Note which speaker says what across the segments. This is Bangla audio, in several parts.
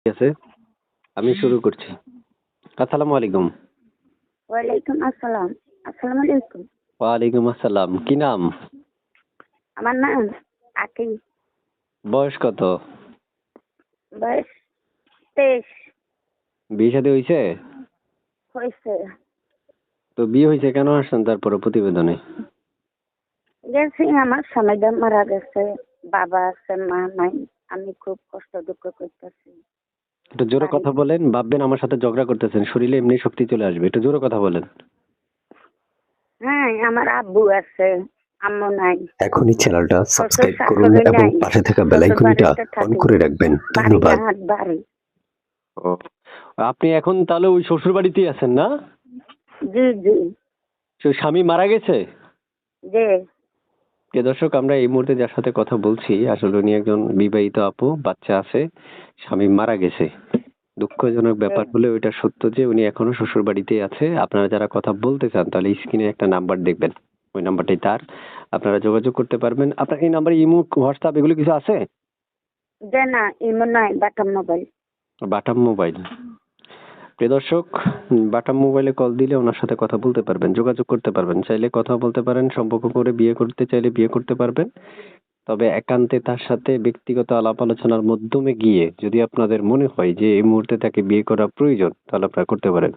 Speaker 1: ঠিক আছে আমি শুরু করছি। আসসালামু আলাইকুম।
Speaker 2: ওয়ালাইকুম আসসালাম। আসসালামু আলাইকুম।
Speaker 1: ওয়ালাইকুম আসসালাম। কি নাম?
Speaker 2: আমার নাম আকি
Speaker 1: বয়স কত?
Speaker 2: বয়স তেইশ।
Speaker 1: বিয়ে শাদী হয়েছে
Speaker 2: হয়েছে
Speaker 1: তো বিয়ে হয়েছে কেন আসছেন তারপরে প্রতিবেদনে?
Speaker 2: গেছি আমার স্বামীটা মারা গেছে বাবা আছে মা নাই আমি খুব কষ্ট দুঃখ করতেছি।
Speaker 1: একটু জোরে কথা বলেন ভাববেন আমার সাথে ঝগড়া করতেছেন শরীরে এমনি শক্তি চলে আসবে একটু জোরে কথা বলেন।
Speaker 2: হ্যাঁ আমার আব্বু আছে আম্মু নাই।
Speaker 3: এখনই চ্যানেলটা সাবস্ক্রাইব করুন এবং পাশে থাকা বেল আইকনটা অন করে রাখবেন। ধন্যবাদ।
Speaker 1: ও আপনি এখন তাহলে ওই শ্বশুর বাড়িতেই আছেন না?
Speaker 2: জি জি।
Speaker 1: তো স্বামী মারা গেছে?
Speaker 2: যে
Speaker 1: প্রিয় দর্শক আমরা এই মুহূর্তে যার সাথে কথা বলছি আসলে উনি একজন বিবাহিত আপু বাচ্চা আছে স্বামী মারা গেছে। দুঃখজনক ব্যাপার হলে ওইটা সত্য যে উনি এখনও শ্বশুর বাড়িতেই আছে। আপনারা যারা কথা বলতে চান তাহলে স্ক্রিনে একটা নাম্বার দেখবেন। ওই নাম্বারটাই তার। আপনারা যোগাযোগ করতে পারবেন। আপনার এই নাম্বারে ইমো হোয়াটসঅ্যাপ এগুলো কিছু আছে?
Speaker 2: না ইমো নাই বাটাম মোবাইল।
Speaker 1: বাটাম মোবাইল। প্রিয় দর্শক বাটাম মোবাইলে কল দিলে ওনার সাথে কথা বলতে পারবেন, যোগাযোগ করতে পারবেন। চাইলে কথা বলতে পারেন, সম্পর্ক করে বিয়ে করতে চাইলে বিয়ে করতে পারবেন। তবে একান্তে তার সাথে ব্যক্তিগত আলাপ আলোচনার মাধ্যমে গিয়ে যদি আপনাদের মনে হয় যে এই মুহূর্তে তাকে বিয়ে করা প্রয়োজন, তাহলে আপনারা করতে পারেন।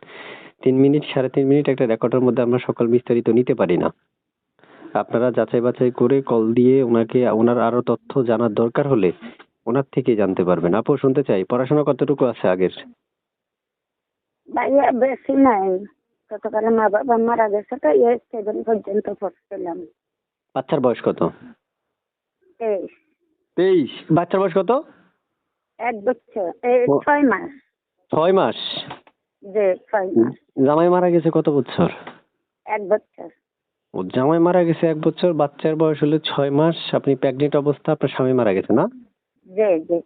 Speaker 1: তিন মিনিট, সাড়ে তিন মিনিট একটা রেকর্ডের মধ্যে আমরা সকল বিস্তারিত নিতে পারি না। আপনারা যাচাই বাছাই করে কল দিয়ে ওনাকে, ওনার আরও তথ্য জানার দরকার হলে ওনার থেকে জানতে পারবেন। আপু, শুনতে চাই, পড়াশোনা কতটুকু আছে আগের?
Speaker 2: ভাইয়া বেশি নাই গতকালে মা বাবা মারা গেছে তো এই সেভেন পর্যন্ত পড়ছিলাম
Speaker 1: বাচ্চার বয়স কত
Speaker 2: তেইশ
Speaker 1: তেইশ বাচ্চার বয়স কত
Speaker 2: এক বছর এই ছয় মাস
Speaker 1: ছয় মাস
Speaker 2: যে ছয় মাস
Speaker 1: জামাই মারা গেছে কত বছর
Speaker 2: এক বছর
Speaker 1: ও জামাই মারা গেছে এক বছর বাচ্চার বয়স হলো ছয় মাস আপনি প্রেগনেন্ট অবস্থা আপনার স্বামী মারা গেছে না
Speaker 2: যে যে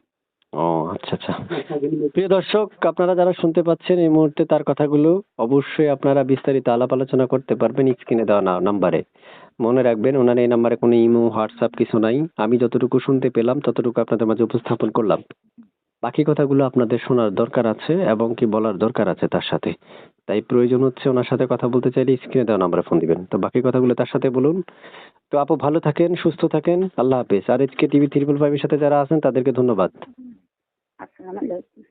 Speaker 1: ও আচ্ছা আচ্ছা। প্রিয় দর্শক আপনারা যারা শুনতে পাচ্ছেন এই মুহূর্তে তার কথাগুলো অবশ্যই আপনারা বিস্তারিত আলাপ আলোচনা করতে পারবেন স্ক্রিনে দেওয়া নাম্বারে। মনে রাখবেন ওনার এই নাম্বারে কোনো ইমো হোয়াটসঅ্যাপ কিছু নাই। আমি যতটুকু শুনতে পেলাম ততটুকু আপনাদের মাঝে উপস্থাপন করলাম। বাকি কথাগুলো আপনাদের শোনার দরকার আছে এবং কি বলার দরকার আছে তার সাথে। তাই প্রয়োজন হচ্ছে ওনার সাথে কথা বলতে চাইলে স্ক্রিনে দেওয়া নাম্বারে ফোন দিবেন। তো বাকি কথাগুলো তার সাথে বলুন। তো আপু ভালো থাকেন সুস্থ থাকেন। আল্লাহ হাফেজ। আর এইচকে টিভি ত্রিপুল ফাইভের সাথে যারা আছেন তাদেরকে ধন্যবাদ।
Speaker 2: আসসালামু আলাইকুম